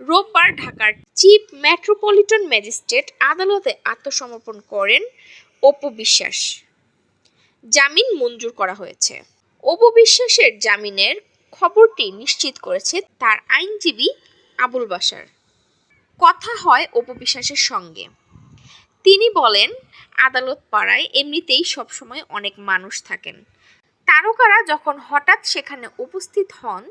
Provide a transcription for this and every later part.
রোববার ঢাকার chief metropolitan magistrate আদালতে আত্মসমর্পণ করেন অপু বিশ্বাস। জামিন মঞ্জুর করা হয়েছে। অপু বিশ্বাসের জামিনের খবরটি নিশ্চিত করেছে তার আইনজীবী আবুল বাসার কথা হয় অপু বিশ্বাসের সঙ্গে। তিনি বলেন, আদালত পাড়ায় এমনিতেই সবসময় অনেক মানুষ থাকেন। তারকারা যখন হঠাৎ সেখানে উপস্থিত হন,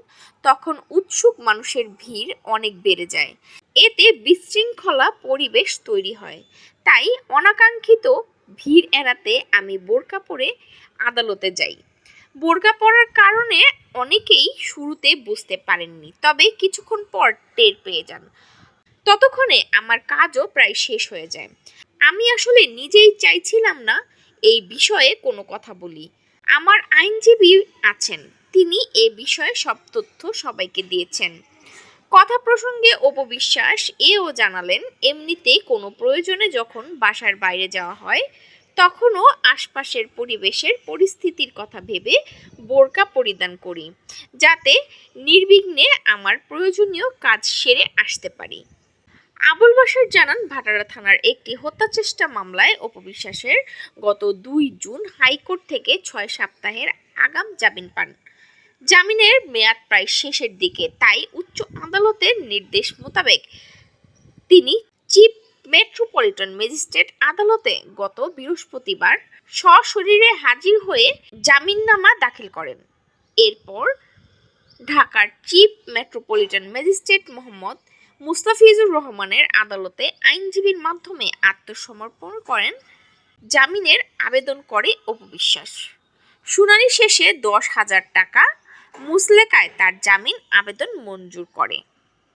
তখন উৎসুক মানুষের ভিড় অনেক বেড়ে যায়। এতে বিশৃঙ্খলা পরিবেশ তৈরি হয়। তাই অনাকাঙ্ক্ষিত ভিড় এড়াতে আমি বোরকা পরে আদালতে যাই। বোরকা পরার কারণে অনেকেই শুরুতে বুঝতে পারেননি, তবে কিছুক্ষণ পর টের পেয়ে যান। ততক্ষণে আমার কাজও প্রায় শেষ হয়ে যায়। আমি আসলে নিজেই চাইছিলাম না এই বিষয়ে কোনো কথা বলি। আমার আইনজীবী আছেন। তিনি এ বিষয়ে সব তথ্য সবাইকে দিয়েছেন। কথা প্রসঙ্গে অপবিশ্বাস এও জানালেন, এমনিতেই কোনো প্রয়োজনে যখন বাসার বাইরে যাওয়া হয়, তখনও আশপাশের পরিবেশের পরিস্থিতির কথা ভেবে বোরকা পরিধান করি, যাতে নির্বিঘ্নে আমার প্রয়োজনীয় কাজ সেরে আসতে পারি। আবুল বাসার জানান, ভাটারা থানার একটি হত্যাচেষ্টা মামলায় অপবিশ্বাসের গত দুই জুন হাইকোর্ট থেকে ছয় সপ্তাহের আগাম জামিন পান। জামিনের মেয়াদ প্রায় শেষের দিকে, তাই উচ্চ আদালতের নির্দেশ মোতাবেক তিনি চিফ মেট্রোপলিটন ম্যাজিস্ট্রেট আদালতে গত বৃহস্পতিবার সশরীরে হাজির হয়ে জামিননামা দাখিল করেন। এরপর ঢাকার chief metropolitan magistrate Mohammad Mustafizur রহমানের আদালতে আইনজীবীর মাধ্যমে আত্মসমর্পণ করেন, জামিনের আবেদন করে অপবিশ্বাস। শুনানি শেষে দশ হাজার টাকা মুসলেকায় তার জামিন আবেদন মঞ্জুর করে।